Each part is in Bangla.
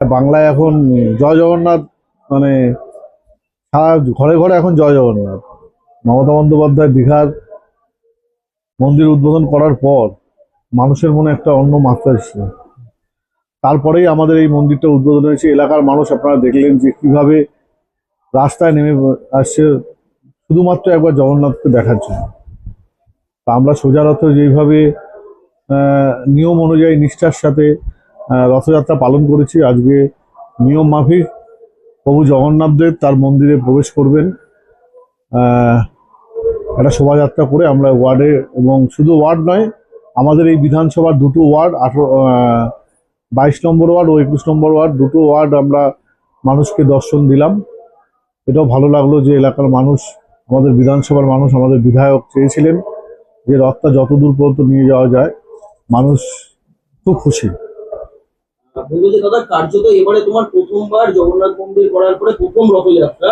বাংলায় এখন জয় জগন্নাথ মানে সারা ঘরে ঘরে এখন জয় জগন্নাথ। মমতা বন্দ্যোপাধ্যায় দীঘার মন্দির উদ্বোধন করার পর মানুষের মনে একটা অন্য মাত্রা এসেছিল। তারপরেই আমাদের এই মন্দিরটা উদ্বোধন হয়েছে। এলাকার মানুষ আপনারা দেখলেন যে কীভাবে রাস্তায় নেমে আসছে, শুধুমাত্র একবার জগন্নাথকে দেখার জন্য। তা আমরা সোজা রথ যেইভাবে নিয়ম অনুযায়ী নিষ্ঠার সাথে রথযাত্রা পালন করেছি। আজকে নিয়ম মাফিক প্রভু জগন্নাথ দেব তার মন্দিরে প্রবেশ করবেন। একটা শোভাযাত্রা করে আমরা ওয়ার্ডে এবং শুধু ওয়ার্ড নয়, আমাদের এই বিধানসভার দুটো ওয়ার্ড, আঠারো বাইশ নম্বর ওয়ার্ড ও একুশ নম্বর ওয়ার্ড, দুটো ওয়ার্ড আমরা মানুষকে দর্শন দিলাম। এটাও ভালো লাগল যে এলাকার মানুষ, আমাদের বিধানসভার মানুষ, আমাদের বিধায়ক চেয়েছিলেন যে রথটা যত দূর পর্যন্ত নিয়ে যাওয়া যায়, মানুষ খুব খুশি। যে দাদা, কার্যত এবারে তোমার প্রথমবার জগন্নাথ মন্দির করার পরে প্রথম রথযাত্রা।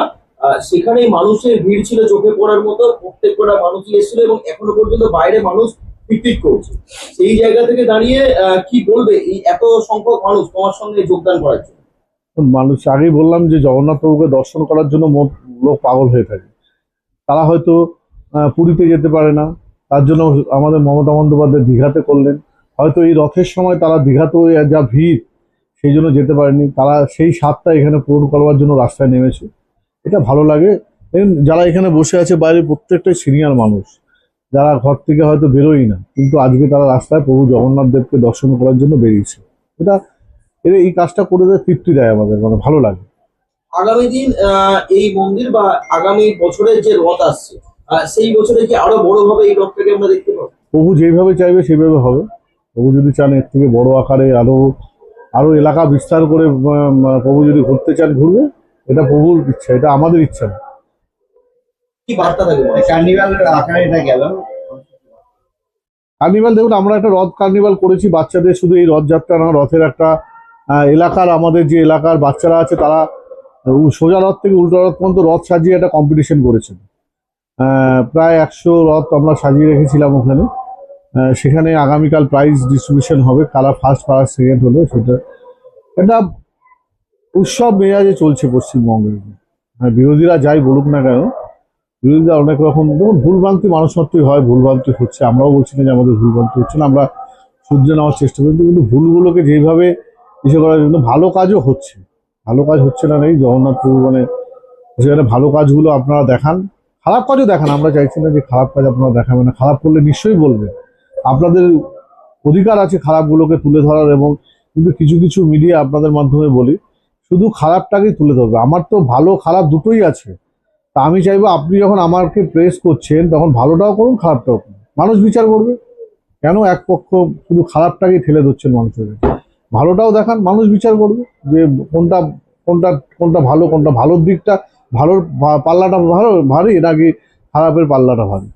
সেখানে মানুষের ভিড় ছিল, চোখে পড়ার মতো প্রত্যেক কটা মানুষই এসেছিল এবং এখনও পর্যন্ত বাইরে মানুষ টিকটিক করছে। সেই জায়গা থেকে দাঁড়িয়ে কি বলবে? এই এত সংখ্যক মানুষ তোমার সঙ্গে যোগদান করার জন্য। মানুষ, আগেই বললাম যে জগন্নাথ প্রভুকে দর্শন করার জন্য লোক পাগল হয়ে থাকে। তারা হয়তো পুরীতে যেতে পারে না। তার জন্য আমাদের মমতা বন্দ্যোপাধ্যায় দীঘাতে করলেন। হয়তো এই রথের সময় তারা দীঘাতেও যা ভিড় সেই জন্য যেতে পারেনি। তারা সেই স্বাদটা এখানে পূরণ করবার জন্য রাস্তায় নেমেছে। এটা ভালো লাগে। দেখুন, যারা এখানে বসে আছে বাইরে প্রত্যেকটাই সিনিয়র মানুষ। যারা ঘর থেকে হয়তো বেরোই না। কিন্তু আজকে তারা রাস্তায় প্রভু জগন্নাথ দেবকে দর্শন করার জন্য বেরিয়েছে। এটা এরা এই কাজটা করে দেয় তৃপ্তি দেয় আমাদের। মানে ভালো লাগে। আগামী দিন এই মন্দির বা আগামী বছরের যে রথ আসছে সেই বছরে কি আরও বড় ভাবে এই রথটাকে আমরা দেখতে পাবো? প্রভু যেভাবে চাইবে সেভাবে হবে। প্রভু যদি চান এর থেকে বড় আকারে আরও আরও এলাকা বিস্তার করে প্রভু যদি ঘুরতে চান ঘুরবে এটা প্রভুর ইচ্ছা এটা আমাদের ইচ্ছা না। কি বার্তা কার্নিভাল আকারে এটা গেল। কার্নিভাল দেখুন আমরা একটা রথ কার্নিভাল করেছি বাচ্চাদের শুধু এই রথযাত্রা না রথের একটা এলাকার আমাদের যে এলাকার বাচ্চারা আছে তারা সোজা রথ থেকে উল্টো রথ পর্যন্ত রথ সাজিয়ে একটা কম্পিটিশন করেছেন। আহ, প্রায় একশো রথ আমরা সাজিয়ে রেখেছিলাম ওখানে। সেখানে আগামীকাল প্রাইজ ডিস্ট্রিবিউশন হবে কারা ফার্স্ট ফার্স্ট সেকেন্ড হলো, সেটা এটা উৎসব মেয়াজে চলছে পশ্চিমবঙ্গে। হ্যাঁ বিরোধীরা যাই বলুক না কেন, বিরোধীরা অনেক রকম, দেখুন, ভুলভ্রান্তি মানুষ মাত্রই হয়, ভুলভ্রান্তি হচ্ছে, আমরাও বলছি না যে আমাদের ভুলভ্রান্তি হচ্ছে না, আমরা শুধরে নেওয়ার চেষ্টা করি, কিন্তু ভুলগুলোকে যেভাবে ইসে করার জন্য ভালো কাজও হচ্ছে। ভালো কাজ হচ্ছে না নেই, জগন্নাথ প্রভু মানে সেখানে ভালো কাজগুলো আপনারা দেখান, খারাপ কাজও দেখান, আমরা চাইছি না যে খারাপ কাজ আপনারা দেখাবেন না, খারাপ করলে নিশ্চয়ই বলবেন। আপনাদের অধিকার আছে খারাপগুলোকে তুলে ধরার এবং কিন্তু কিছু কিছু মিডিয়া আপনাদের মাধ্যমে বলি, শুধু খারাপটাকেই তুলে ধরবে। আমার তো ভালো, খারাপ দুটোই আছে। তা আমি চাইব আপনি যখন আমাকে প্রেস করছেন, তখন ভালোটাও করুন, খারাপটাও করুন। মানুষ বিচার করবে। কেন এক পক্ষ শুধু খারাপটাকেই ঠেলে ধরছেন মানুষের ভালোটাও দেখান, মানুষ বিচার করবে যে কোনটা কোনটা কোনটা ভালো, কোনটা ভালোর দিকটা, ভালোর পাল্লাটা ভালো, ভারী, নাকি খারাপের পাল্লাটা ভারী?